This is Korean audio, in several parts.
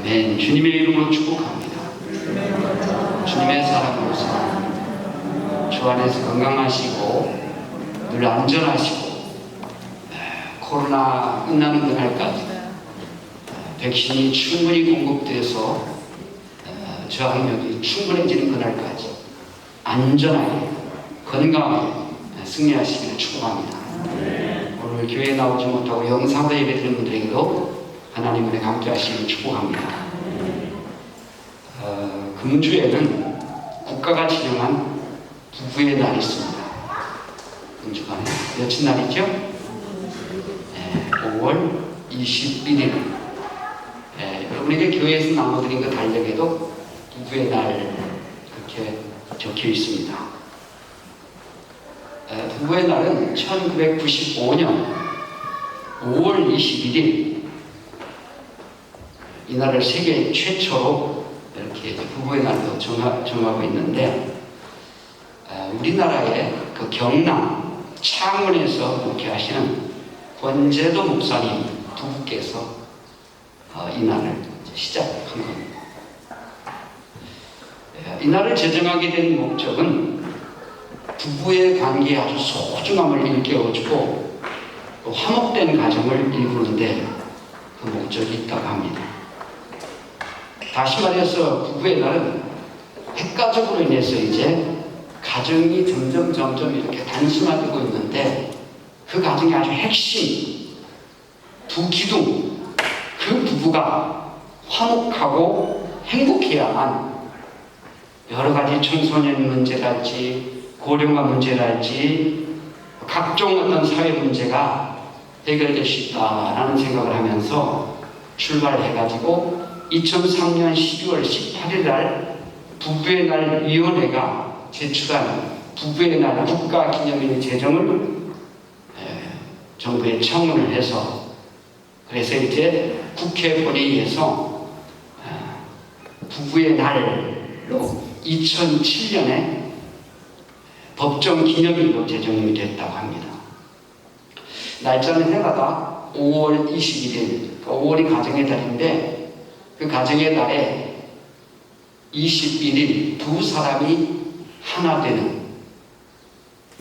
아멘. 주님의 이름으로 축복합니다. 주님의 사랑으로서 주 안에서 건강하시고 늘 안전하시고 에, 코로나 끝나는 그날까지 백신이 충분히 공급돼서 에, 저항력이 충분해지는 그날까지 안전하게 건강하게 승리하시기를 축복합니다. 오늘 교회에 나오지 못하고 영상으로 예배드리는 분들에게도 하나님 은혜 함께 하시기를 축복합니다. 어, 금주에는 국가가 지정한 부부의 날이 있습니다. 금주가 며칠 날이죠? 네, 5월 21일. 네, 여러분에게 교회에서 나눠드린 그 달력에도 부부의 날 그렇게 적혀 있습니다. 에, 부부의 날은 1995년 5월 21일 이날을 세계 최초로 이렇게 부부의 날로 정하, 정하고 있는데 에, 우리나라의 그 경남 창원에서 목회하시는 권재도 목사님 부부께서 어, 이 날을 이제 시작한 겁니다. 에, 이 날을 제정하게 된 목적은 부부의 관계에 아주 소중함을 일깨워주고 또 화목된 가정을 이루는데 그 목적이 있다고 합니다. 다시 말해서 부부의 날은 핵가족으로 인해서 이제 가정이 점점 점점 이렇게 단순화되고 있는데 그 가정의 아주 핵심 두 기둥 그 부부가 화목하고 행복해야만 여러 가지 청소년 문제랄지 고령화 문제랄지 각종 어떤 사회 문제가 해결될 수 있다라는 생각을 하면서 출발해가지고 2003년 12월 18일 날 부부의 날 위원회가 제출한 부부의 날 국가 기념일 제정을 에, 정부에 청문을 해서 그래서 이제 국회 본회의에서 에, 부부의 날로 2007년에 법정 기념일로 제정이 됐다고 합니다. 날짜는 해마다 5월 21일, 5월이 가정의 달인데 그 가정의 달에 21일 두 사람이 하나 되는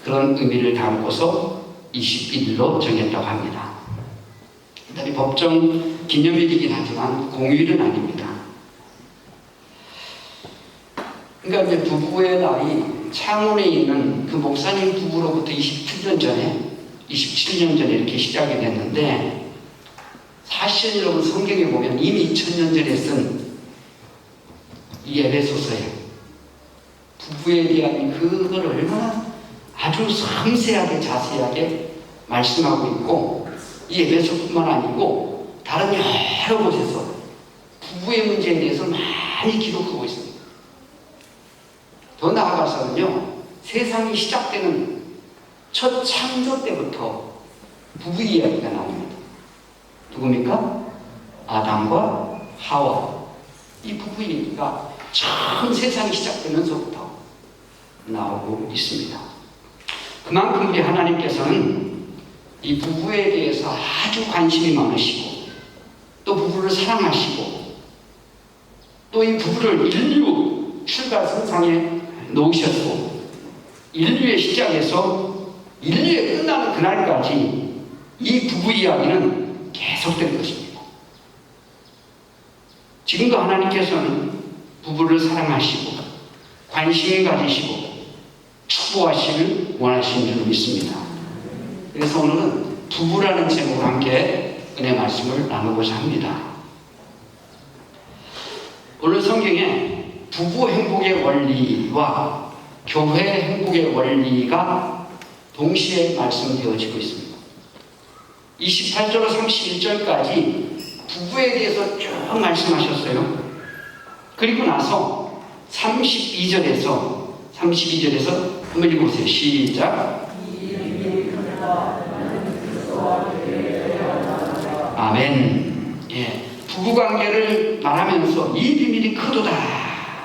그런 의미를 담고서 21일로 정했다고 합니다. 이 법정 기념일이긴 하지만 공휴일은 아닙니다. 그러니까 이제 부부의 날이 창원에 있는 그 목사님 부부로부터 27년 전에 27년 전에 이렇게 시작이 됐는데 사실 여러분 성경에 보면 이미 2000년 전에 쓴 이 에베소서에 부부에 대한 그걸 얼마나 아주 섬세하게 자세하게 말씀하고 있고 이 에베소뿐만 아니고 다른 여러 곳에서 부부의 문제에 대해서 많이 기록하고 있습니다. 더 나아가서는요, 세상이 시작되는 첫 창조 때부터 부부 이야기가 나옵니다. 누굽니까? 아담과 하와. 이 부부 얘기가 처음 세상이 시작되면서부터 나오고 있습니다. 그만큼 우리 하나님께서는 이 부부에 대해서 아주 관심이 많으시고, 또 부부를 사랑하시고, 또 이 부부를 인류 출가 선상에 놓으셨고 인류의 시작에서 인류의 끝나는 그날까지 이 부부 이야기는 계속될 것입니다. 지금도 하나님께서는 부부를 사랑하시고 관심을 가지시고 축복하시를 원하시는 줄 믿습니다. 그래서 오늘은 부부라는 제목으로 함께 은혜 말씀을 나누고자 합니다. 오늘 성경에 부부 행복의 원리와 교회 행복의 원리가 동시에 말씀되어지고 있습니다. 28절로 31절까지 부부에 대해서 쭉 말씀하셨어요. 그리고 나서 32절에서 32절에서 한번 읽어보세요. 시작. 아멘. 예. 부부 관계를 말하면서 이 비밀이 크도다.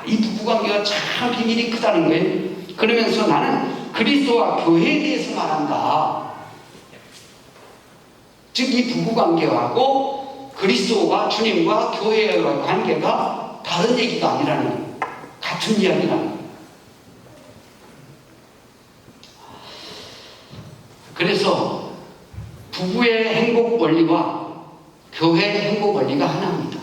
이 부부 관계가 참 비밀이 크다는 거예요. 그러면서 나는 그리스도와 교회에 대해서 말한다. 즉 이 부부 관계하고 그리스도와 주님과 교회의 관계가 다른 얘기가 아니라는. 같은 이야기라는 거예요. 그래서 부부의 행복 원리와 교회의 행복 원리가 하나입니다.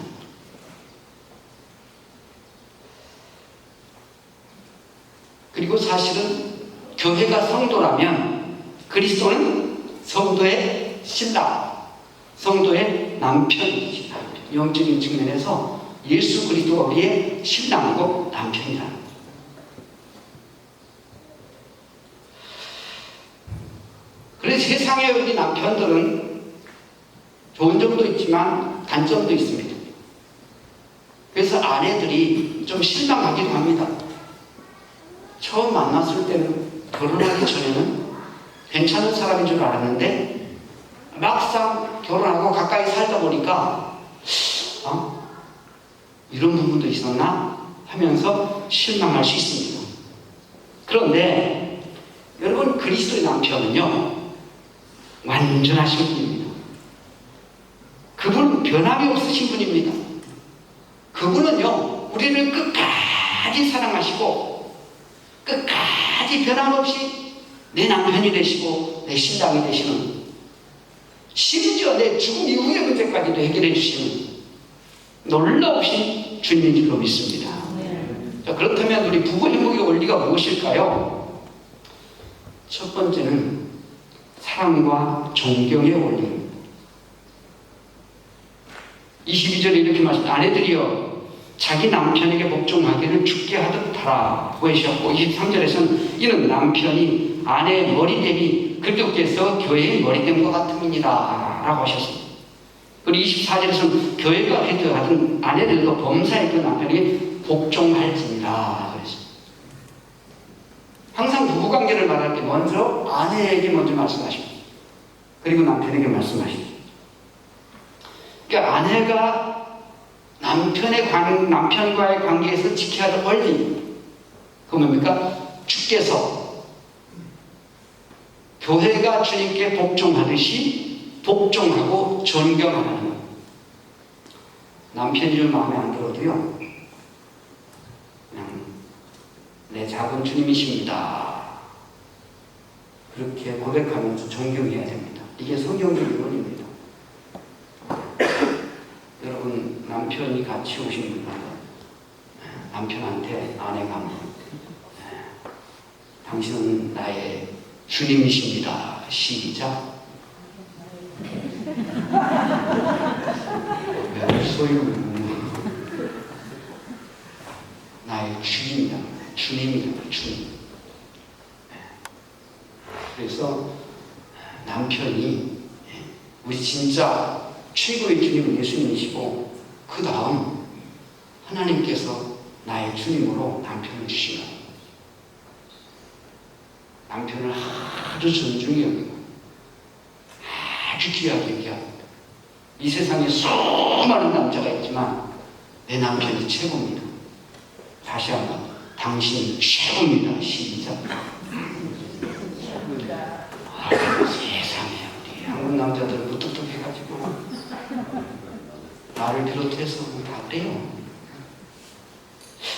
그리고 사실은 교회가 성도라면 그리스도는 성도의 신랑, 성도의 남편이시다. 영적인 측면에서 예수 그리스도가 우리의 신랑이고 거예요. 그래서 세상에 우리 남편들은 좋은 점도 있지만 단점도 있습니다. 그래서 아내들이 좀 실망하기도 합니다. 처음 만났을 때는 결혼하기 전에는 괜찮은 사람인 줄 알았는데 막상 결혼하고 가까이 살다 보니까 어? 이런 부분도 있었나 하면서 실망할 수 있습니다. 그런데 여러분 그리스도의 남편은요 완전하신 분입니다. 그분은 변함이 없으신 분입니다. 그분은요 우리를 끝까지 사랑하시고 끝까지 변함없이 내 남편이 되시고 내 신랑이 되시는 심지어 내 죽음 이후의 문제까지도 해결해 주시는 놀라우신 주님인 줄로 믿습니다. 자, 그렇다면 우리 부부 행복의 원리가 무엇일까요? 첫 번째는 사랑과 존경의 원리입니다. 22절에 이렇게 말씀 아내들이여 자기 남편에게 복종하기를 죽게 하듯 하라고 하셨고 23절에서는 이는 남편이 아내의 머리됨이 그리스도께서 교회의 머리됨과 같음이니라 라고 하셨습니다. 그리고 24절에서는 교회가 그리스도 같은 아내들도 범사의 그 남편에게 복종할지니라. 항상 부부관계를 말할 때 먼저 아내에게 먼저 말씀하십니다. 그리고 남편에게 말씀하십니다. 그러니까 아내가 남편의 관, 남편과의 관계에서 지켜야 할 원리. 그 뭡니까? 주께서 교회가 주님께 복종하듯이 복종하고 존경하는 것. 남편이 좀 마음에 안 들어도요. 그냥 내 작은 주님이십니다. 그렇게 고백하면서 존경해야 됩니다. 이게 성경적인 원리입니다. 여러분 남편이 같이 오신 분은 남편한테 아내가 당신은 나의 주님이십니다. 시작. 왜 소유 나의 주님이다. 주님이다. 주님. 그래서 남편이 우리 진짜 최고의 주님은 예수님이시고 그 다음 하나님께서 나의 주님으로 남편을 주시는 남편을 아주 존중히 여기고 아주 귀하게 여기고 이 세상에 수많은 남자가 있지만 내 남편이 최고입니다. 다시 한번 당신이 최고입니다. 시작. 아, 세상에 우리 한국 남자들 무뚝뚝해가지고 나를 비롯해서 다 그래요.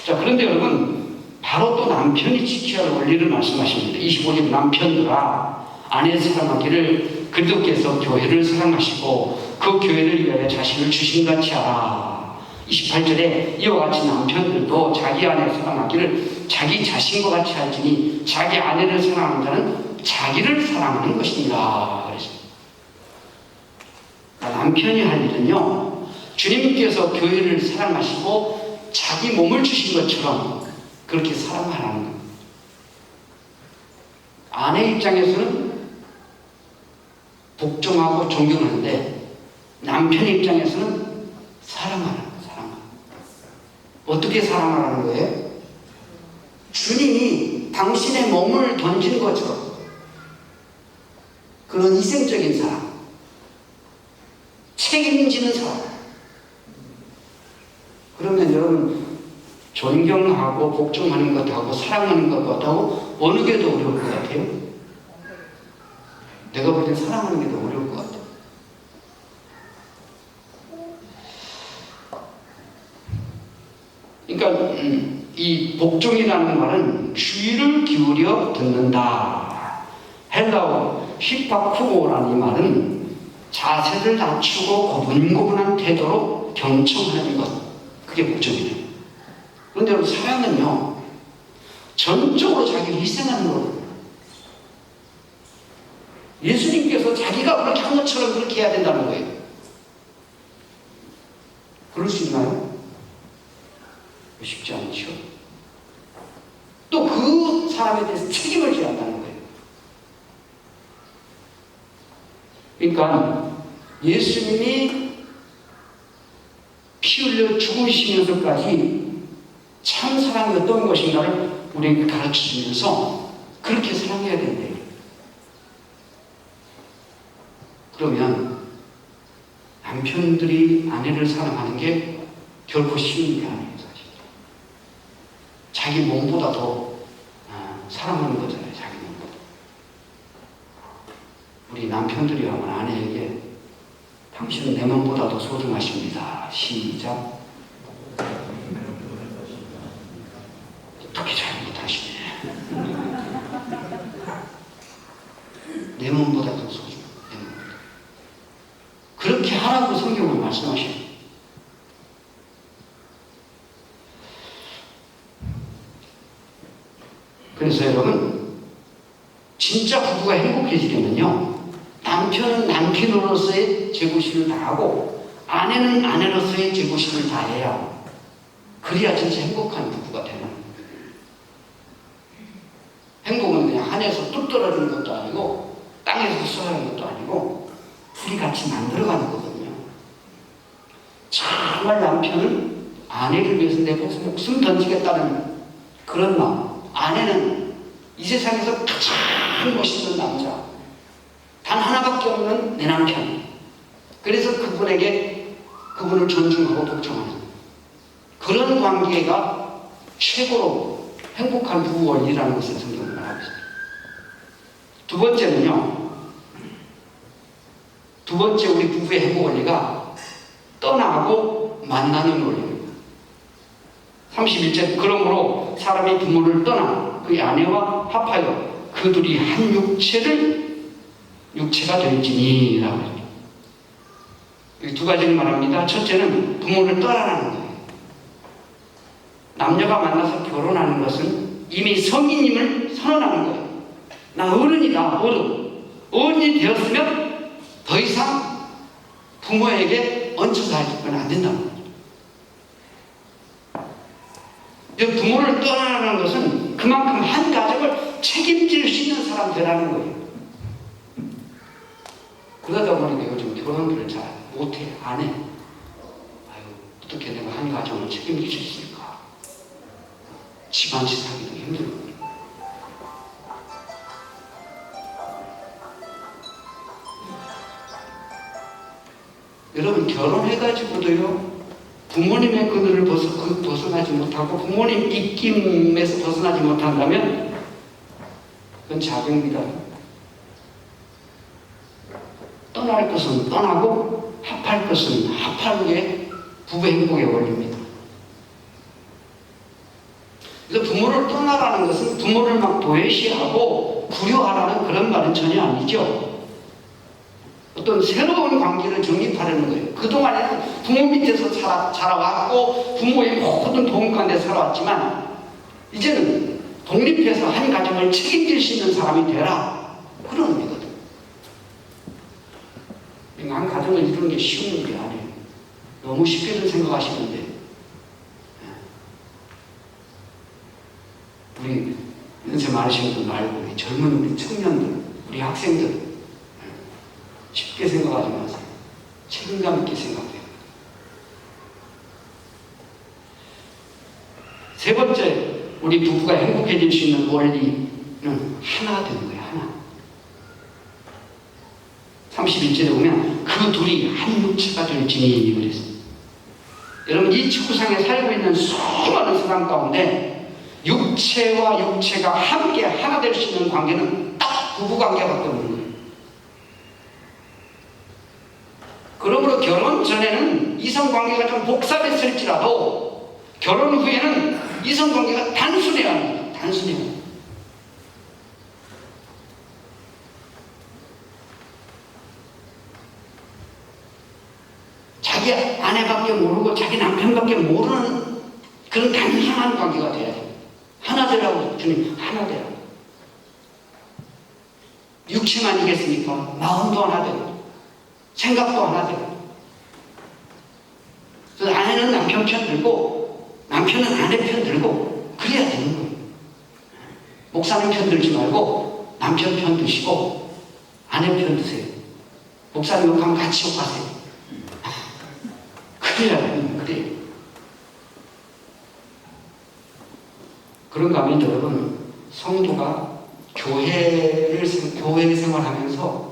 자, 그런데 여러분, 바로 또 남편이 지켜야 할 원리를 말씀하십니다. 25절 남편들아, 아내 사랑하기를 그리스도께서 교회를 사랑하시고 그 교회를 위하여 자신을 주신 같이 하라. 28절에 이와 같이 남편들도 자기 아내 사랑하기를 자기 자신과 같이 할지니 자기 아내를 사랑하는 자는 자기를 사랑하는 것이니라. 남편이 할 일은요, 주님께서 교회를 사랑하시고 자기 몸을 주신 것처럼 그렇게 사랑하라는 겁니다. 아내 입장에서는 복종하고 존경하는데 남편 입장에서는 사랑하라는 거예요. 사랑하라. 어떻게 사랑하라는 거예요? 주님이 당신의 몸을 던진 것처럼 그런 희생적인 사랑, 책임지는 사랑. 그러면 여러분 존경하고 복종하는 것하고 사랑하는 것하고 어느 게 더 어려울 것 같아요? 내가 볼 땐 사랑하는 게 더 어려울 것 같아요. 그러니까 음, 이 복종이라는 말은 주의를 기울여 듣는다. 헬라어 히파쿠고라는 말은 자세를 낮추고 고분고분한 태도로 경청하는 것. 그게 복종이에요. 그런데 여러분 사랑은요. 전적으로 자기를 희생하는 거예요. 예수님께서 자기가 그렇게 한 것처럼 그렇게 해야 된다는 거예요. 그럴 수 있나요? 쉽지 않죠. 또 그 사람에 대해서 책임을 져야 한다는 거예요. 그러니까 예수님이 피 흘려 죽으시면서까지 참 사랑이 어떤 것인가를 우리에게 가르쳐 주면서 그렇게 사랑해야 된대요. 그러면 남편들이 아내를 사랑하는 게 결코 쉬운 게 아니에요, 사실. 자기 몸보다 더 아, 사랑하는 거잖아요, 자기 몸보다. 우리 남편들이 하면 아내에게 당신은 내 몸보다 더 소중하십니다. 시작. 어떻게 잘 못하시네. 내 몸보다 더 소중해. 내 몸보다. 그렇게 하라고 성경은 말씀하셔요. 그래서 여러분, 진짜 부부가 행복해지려면요, 남편은 제고심을 다하고, 아내는 아내로서의 제고심을 다해야, 그래야 진짜 행복한 부부가 되는 거예요. 행복은 그냥 하늘에서 뚝 떨어지는 것도 아니고, 땅에서 쏟아지는 것도 아니고, 둘이 같이 만들어가는 거거든요. 정말 남편은 아내를 위해서 내 목숨 던지겠다는 그런 마음. 아내는 이 세상에서 가장 멋있는 남자. 단 하나밖에 없는 내 남편. 그래서 그분에게 그분을 존중하고 복종하는 그런 관계가 최고로 행복한 부부 원리라는 것을 성경은 말하고 있습니다. 두 번째는요. 두 번째 우리 부부의 행복 원리가 떠나고 만나는 원리입니다. 31절 그러므로 사람이 부모를 떠나 그의 아내와 합하여 그들이 한 육체를 육체가 될지니라고 두 가지를 말합니다. 첫째는 부모를 떠나라는 거예요. 남녀가 만나서 결혼하는 것은 이미 성인임을 선언하는 거예요. 나 어른이다, 어른. 어른이 되었으면 더 이상 부모에게 얹혀서 하면 안 된다는 거예요. 부모를 떠나는 것은 그만큼 한 가족을 책임질 수 있는 사람 되라는 거예요. 그러다 보니까 요즘 결혼들을 잘 못해, 안 해. 아유, 어떻게 내가 한 가정을 책임질 수 있을까? 집안 지사기도 힘들고. 여러분, 결혼해가지고도요, 부모님의 그늘을 벗어, 그 벗어나지 못하고 부모님 입김에서 벗어나지 못한다면 그건 자병입니다. 떠날 것은 떠나고 합할 것은 합하는 게 부부 행복의 원리입니다. 그래서 부모를 떠나라는 것은 부모를 막 도외시하고 불효하라는 그런 말은 전혀 아니죠. 어떤 새로운 관계를 정립하려는 거예요. 그동안에는 부모 밑에서 자라, 자라왔고 부모의 모든 도움 가운데 살아왔지만 이제는 독립해서 한 가정을 책임질 수 있는 사람이 되라. 그런 의미거 든. 한 가정을 이루는 게 쉬운 일이 아니에요. 너무 쉽게들 생각하시는데 우리 연세 많으신 분 말고 우리 젊은 우리 청년들, 우리 학생들 쉽게 생각하지 마세요. 책임감 있게 생각해요. 세 번째, 우리 부부가 행복해질 수 있는 원리는 하나 되는 거예요, 하나. 31절에 보면 그 둘이 한 육체가 될지니 그랬습니다. 여러분, 이 지구상에 살고 있는 수많은 사람 가운데 육체와 육체가 함께 하나 될 수 있는 관계는 딱 부부 관계밖에 없는 거예요. 그러므로 결혼 전에는 이성 관계가 좀 복잡했을지라도 결혼 후에는 이성관계가 단순해야 합니다. 단순해야 자기 아내밖에 모르고 자기 남편밖에 모르는 그런 단순한 관계가 돼야 돼요. 하나 되라고 주님 하나 되라고. 육체가 아니겠습니까? 마음도 하나 되고 생각도 하나 되고 그 아내는 남편 편 들고 남편은 아내 편 들고 그래야 되는 거예요. 목사님 편 들지 말고 남편 편 드시고 아내 편 드세요. 목사님 욕하면 같이 욕하세요. 거예요. 그래요. 그런가 하면 여러분 성도가 교회를 생- 교회 생활하면서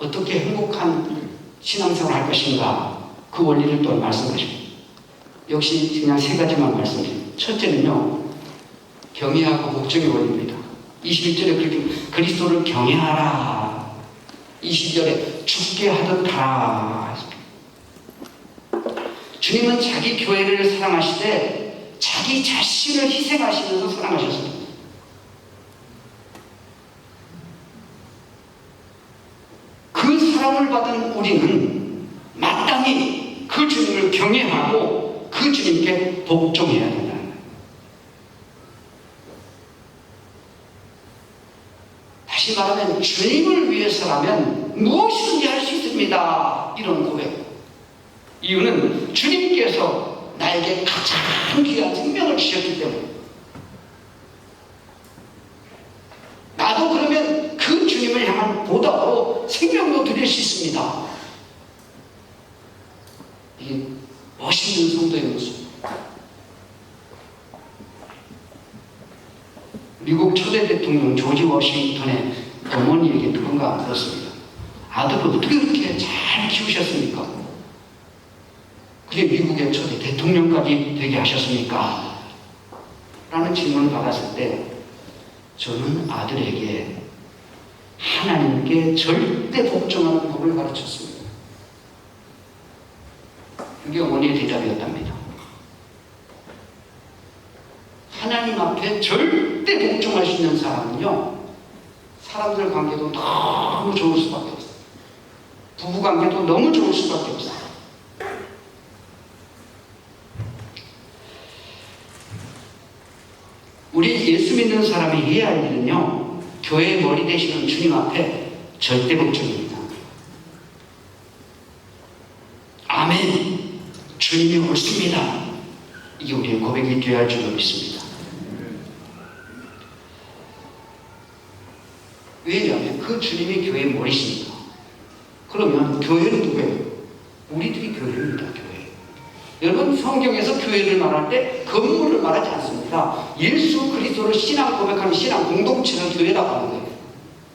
어떻게 행복한 신앙생활 할 것인가 그 원리를 또 말씀하십니다. 역시 그냥 세 가지만 말씀드립니다. 첫째는요 경외하고 복종의 원리입니다. 21절에 그렇게 그리스도를 경외하라. 22절에 죽게 하듯 하라. 주님은 자기 교회를 사랑하시되 자기 자신을 희생하시면서 사랑하셨습니다. 그 사랑을 받은 우리는 마땅히 그 주님을 경외하고 그 주님께 복종해야 거예요. 다시 말하면 주님을 위해서라면 무엇이든지 할 수 있습니다. 이런 고백. 이유는 주님께서 나에게 가장 귀한 생명을 주셨기 때문에 나도 그러면 그 주님을 향한 보답으로 생명도 드릴 수 있습니다. 이게 멋있는 성도의 모습. 미국 초대 대통령 조지 워싱턴의 어머니에게 누군가 물었습니다. 아들을 어떻게 그렇게 잘 키우셨습니까? 그게 미국의 초대 대통령까지 되게 하셨습니까? 라는 질문을 받았을 때 저는 아들에게 하나님께 절대 복종하는 법을 가르쳤습니다. 그게 어머니의 대답이었답니다. 하나님 앞에 절대 복종할 수 있는 사람은요, 사람들 관계도 너무 좋을 수밖에 없어요. 부부 관계도 너무 좋을 수밖에 없어요. 우리 예수 믿는 사람이 해야 할 일은요, 교회 머리 되시는 주님 앞에 절대 복종입니다. 아멘. 주님이 옳습니다. 이게 우리의 고백이 되어야 할 줄로 믿습니다. 왜냐하면 그 주님이 교회의 머리시니까. 그러면 교회는 누구예요? 우리들이 교회입니다, 교회. 여러분 성경에서 교회를 말할 때 건물을 말하지 않습니다. 예수 그리스도를 신앙 고백하는 신앙 공동체를 교회라고 하는 거예요.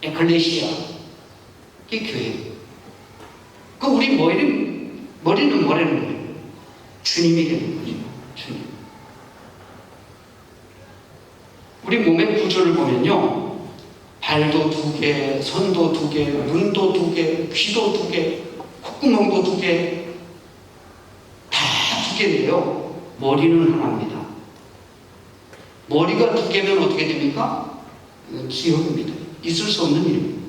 에클레시아. 이게 교회예요. 그 우리 머리는 머리는 뭐라는 거예요? 주님이 되는 거죠. 주님. 우리 몸의 구조를 보면요. 발도 두 개, 손도 두 개, 눈도 두 개, 귀도 두 개, 콧구멍도 두 개, 개인데요. 머리는 하나입니다. 머리가 두 개면 어떻게 됩니까? 이건 기억입니다. 있을 수 없는 일입니다.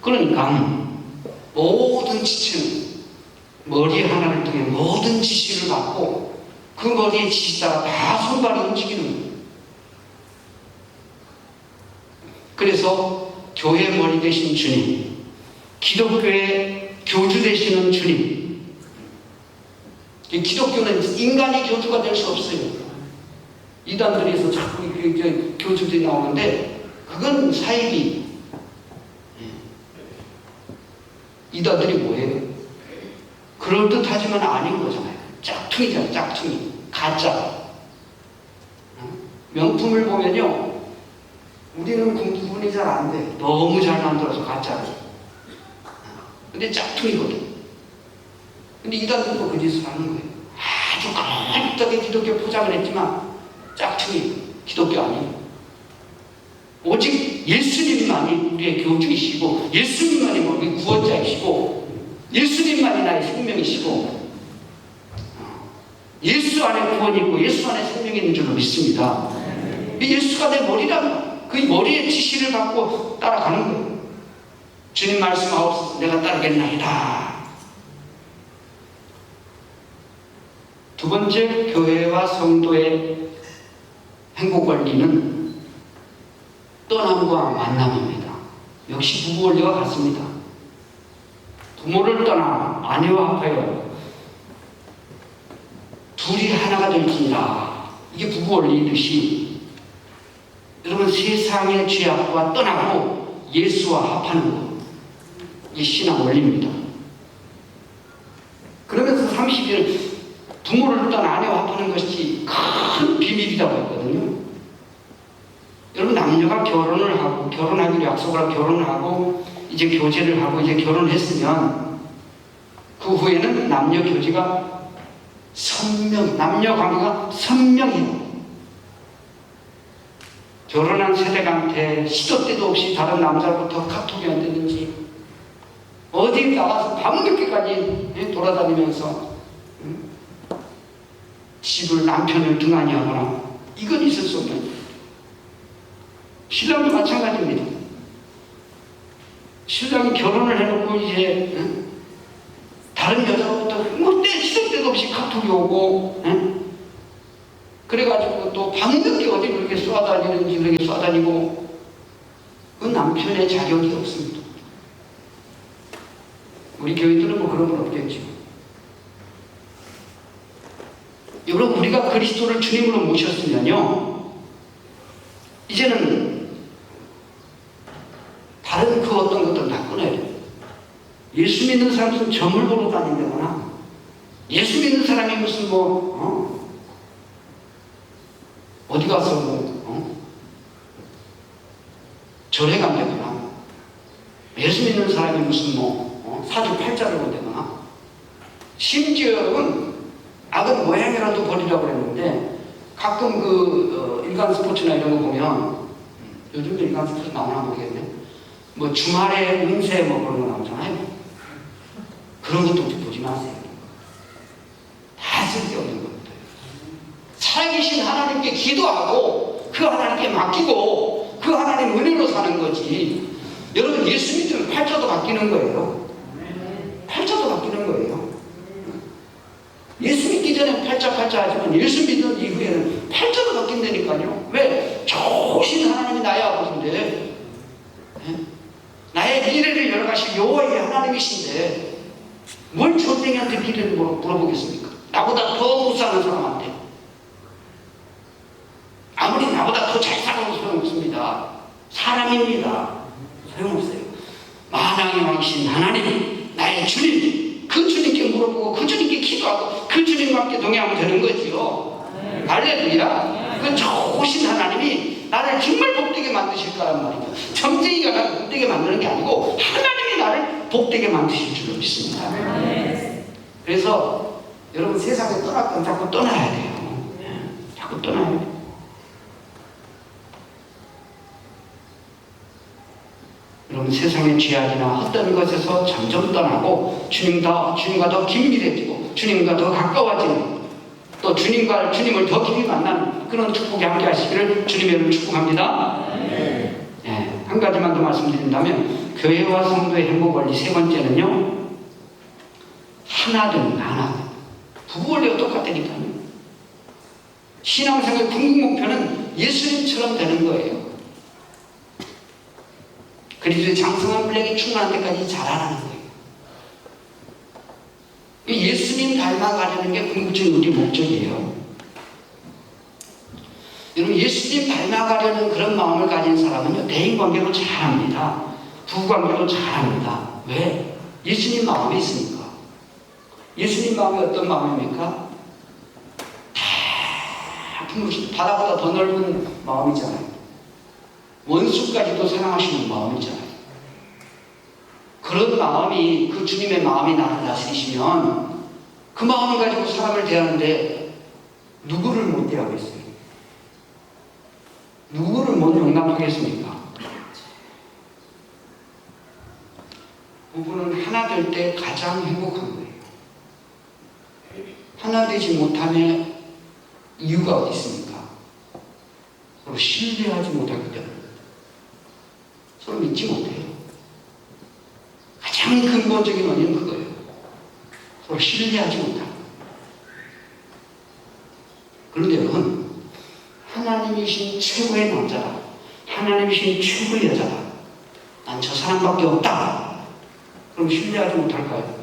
그러니까 모든 지체는 머리 하나를 통해 모든 지시를 받고 그 머리의 지시 따라 다 손발이 움직이는 거예요. 그래서 교회 머리 되신 주님, 기독교의 교주 되시는 주님. 이 기독교는 인간이 교주가 될 수 없어요. 이단들에서 자꾸 교주들이 나오는데 그건 사이비. 이단들이 뭐예요? 그럴듯하지만 아닌 거잖아요. 짝퉁이잖아요, 짝퉁이. 가짜. 명품을 보면요. 우리는 구분이 잘 안 돼. 너무 잘 만들어서 가짜로. 근데 짝퉁이거든. 근데 이단들도 그 짓을 하는 거예요. 아주 거룩하게 기독교 포장을 했지만 짝퉁이 기독교 아니에요. 오직 예수님만이 우리의 교주이시고 예수님만이 우리 구원자이시고 예수님만이 나의 생명이시고 예수 안에 구원이 있고 예수 안에 생명이 있는 줄로 믿습니다. 이 예수가 내 머리라면 그 머리의 지시를 갖고 따라가는 거예요. 주님 말씀 아옵소서 내가 따르겠나이다. 두 번째 교회와 성도의 행복 관리는 떠남과 만남입니다. 역시 부부 원리와 같습니다. 부모를 떠나 아내와 합하여 둘이 하나가 될지니라. 이게 부부 원리듯이 여러분 세상의 죄악과 떠나고 예수와 합하는 것. 이게 신앙 원리입니다. 그러면서 30일 부모를 떠나 아내와 합하는 것이 큰 비밀이라고 했거든요. 여러분 남녀가 결혼을 하고 결혼하기로 약속을 하고 결혼을 하고 이제 교제를 하고 이제 결혼을 했으면 그 후에는 남녀 교제가 선명 남녀 관계가 선명해요. 결혼한 세대한테 시도 때도 없이 다른 남자로부터 카톡이 왔다든지 어디 나가서 밤늦게까지 돌아다니면서 응? 집을 남편을 등한히 하거나 이건 있을 수 없는. 신랑도 마찬가지입니다. 신랑이 결혼을 해놓고 이제 응? 다른 여자부터 뭐때 시도 때도 없이 카톡이 오고 응? 그래가지고 또 밤늦게 어디 그렇게 쏘아다니는지 그렇게 쏘아다니고 그 남편의 자격이 없습니다. 우리 교인들은 뭐 그런 건 없겠죠. 여러분 우리가 그리스도를 주님으로 모셨으면요 이제는 다른 그 어떤 것들 다 끊어야 돼요. 예수 믿는 사람은 점을 보러 다닌다거나 예수 믿는 사람이 무슨 뭐 어? 어디 가서 뭐 어? 절에 간다거나 예수 믿는 사람이 무슨 뭐 어? 사주 팔자를 본다거나 심지어는 악은 모양이라도 버리라고 그랬는데 가끔 그 어, 일간 스포츠나 이런 거 보면 요즘 일간 스포츠 나오나 모르겠네 뭐 주말에 운세 뭐 그런 거 나오잖아요. 그런 것도 보지 마세요? 다 쓸데없는 겁니다. 살아계신 하나님께 기도하고 그 하나님께 맡기고 그 하나님 은혜로 사는 거지. 여러분 예수 믿으면 팔자도 바뀌는 거예요 팔자도 바뀌는 거예요 예수 믿기 팔자 하지만 예수 믿는 이후에는 팔자도 바뀐다니까요. 왜? 좋으신 하나님이 나의 아버지인데 예? 나의 미래를 열어가실 여호와의 하나님이신데 뭘 조땡이한테 미래를 물어- 물어보겠습니까? 나보다 더 무사한 사람한테 아무리 나보다 더 잘 살아도 소용없습니다. 사람입니다. 소용없어요. 만왕의 왕이신 하나님, 나의 주님, 그 주님께 물어보고 그 주님께 기도하고 그 주님과 함께 동행하면 되는 거지요. 할렐루야. 그 좋으신 하나님이 나를 정말 복되게 만드실 거란 말이죠. 점쟁이가 나를 복되게 만드는 게 아니고 하나님이 나를 복되게 만드실 줄로 믿습니다. 그래서 여러분 세상에 떠날 건 자꾸 떠나야 돼요. 자꾸 떠나야 돼요. 여러분 세상의 죄악이나 헛된 것에서 점점 떠나고 주님과 주님과 더 긴밀해지고 주님과 더 가까워지는 또 주님과 주님을 더 깊이 만나는 그런 축복이 함께 하시기를 주님의 이름으로 축복합니다. 예, 한 가지만 더 말씀드린다면 교회와 성도의 행복 관리 세 번째는요 하나든 하나 부부 원리가 똑같다니까요. 신앙생활 궁극 목표는 예수님처럼 되는 거예요. 그리스도의 장성한 분량이 충만한 때까지 자라라는 거예요. 예수님 닮아가려는 게 궁극적인 우리 목적이에요. 여러분 예수님 닮아가려는 그런 마음을 가진 사람은요 대인관계로 잘합니다. 부부관계로 잘합니다. 왜? 예수님 마음이 있으니까. 예수님 마음이 어떤 마음입니까? 다 바다보다 더 넓은 마음이잖아요. 원수까지도 사랑하시는 마음이잖아요. 그런 마음이 그 주님의 마음이 나를 다스리시면 그 마음을 가지고 사람을 대하는데 누구를 못 대하겠어요? 누구를 못 용납하겠습니까? 부부는 하나 될 때 가장 행복한 거예요. 하나 되지 못함의 이유가 어디 있습니까? 서로 신뢰하지 못하기 때문에 서로 믿지 못해요. 가장 근본적인 원인은 그거예요. 서로 신뢰하지 못하는 거. 그런데 여러분, 하나님이신 최고의 남자다. 하나님이신 최고의 여자다. 난 저 사람밖에 없다. 그럼 신뢰하지 못할까요?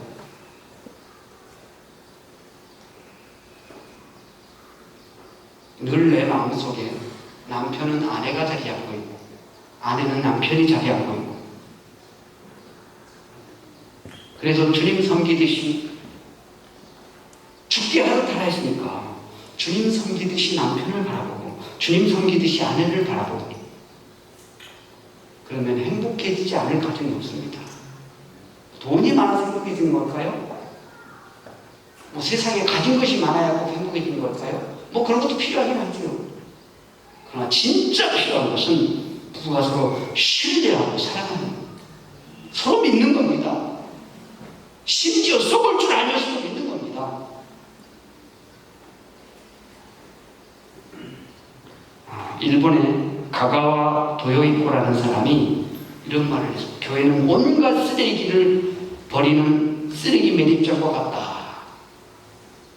늘 내 마음속에 남편은 아내가 자리하고 있고 아내는 남편이 자리하고 있고 그래서 주님 섬기듯이 죽게 하듯 하라 했으니까 주님 섬기듯이 남편을 바라보고 주님 섬기듯이 아내를 바라보고 그러면 행복해지지 않을 가정이 없습니다. 돈이 많아서 행복해지는 걸까요? 뭐 세상에 가진 것이 많아야 꼭 행복해지는 걸까요? 뭐 그런 것도 필요하긴 하죠. 그러나 진짜 필요한 것은 부부가 서로 신뢰하고 사랑하는 것. 서로 믿는 겁니다. 심지어 속을 줄 알면서도 믿는 겁니다. 아, 일본의 가가와 도요이코라는 사람이 이런 말을 했어. 교회는 온갖 쓰레기를 버리는 쓰레기 매립장과 같다.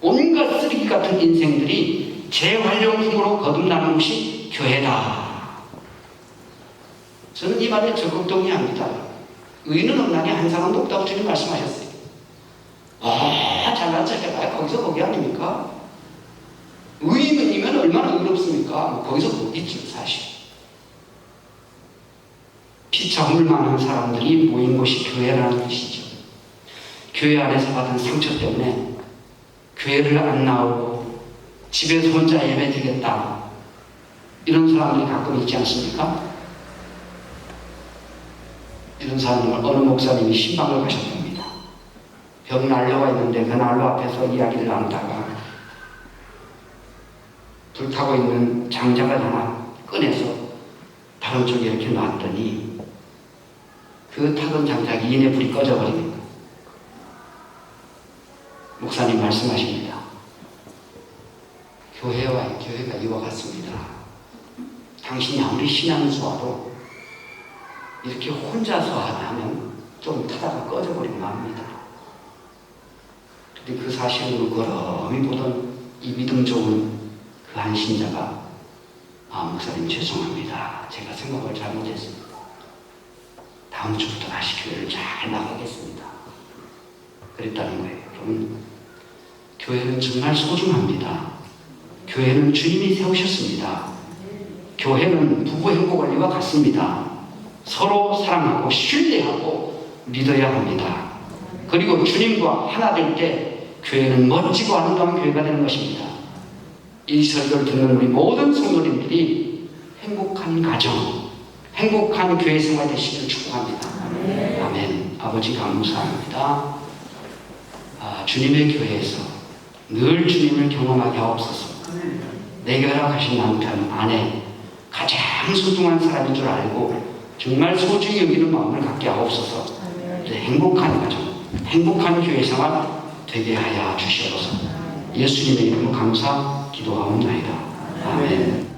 온갖 쓰레기 같은 인생들이 재활용품으로 거듭나는 곳이 교회다. 저는 이 말에 적극 동의합니다. 의인은 없나니 한 사람도 없다고 주님 말씀하셨어요. 아, 잘난 척 해봐야 거기서 거기 아닙니까? 의롭습니까? 뭐 거기서 거기 있죠, 사실. 피차물 많은 사람들이 모인 곳이 교회라는 뜻이죠. 교회 안에서 받은 상처 때문에 교회를 안 나오고 집에서 혼자 예배 드리겠다. 이런 사람들이 가끔 있지 않습니까? 이런 사람을 어느 목사님이 신방을 가셨답니다. 병 난로가 있는데 그 난로 앞에서 이야기를 나누다가 불타고 있는 장작을 하나 꺼내서 다른 쪽에 이렇게 놨더니 그 타던 장작이 이내 불이 꺼져버리는 거예요. 목사님 말씀하십니다. 교회와 교회가 이와 같습니다. 당신이 아무리 신앙을 좋아도 이렇게 혼자서 하면 좀 타다가 꺼져버리고 맙니다. 근데 그 사실을 거름이 보던 이 믿음 좋은 그한 신자가 아 목사님 죄송합니다. 제가 생각을 잘못했습니다. 다음 주부터 다시 교회를 잘 나가겠습니다. 그랬다는 거예요. 여러분 교회는 정말 소중합니다. 교회는 주님이 세우셨습니다. 교회는 부부 행복 원리와 같습니다. 서로 사랑하고 신뢰하고 믿어야 합니다. 그리고 주님과 하나 될 때 교회는 멋지고 아름다운 교회가 되는 것입니다. 이 설교를 듣는 우리 모든 성도님들이 행복한 가정, 행복한 교회 생활 되시길 축복합니다. 아멘. 아버지 감사합니다. 아, 주님의 교회에서 늘 주님을 경험하게 하옵소서. 내게 허락하신 남편, 아내, 가장 소중한 사람인 줄 알고 정말 소중히 여기는 마음을 갖게 하옵소서. 행복한 가정, 행복한 교회 생활 되게 하여 주시옵소서. 예수님의 이름으로 감사 기도하옵나이다. 아멘.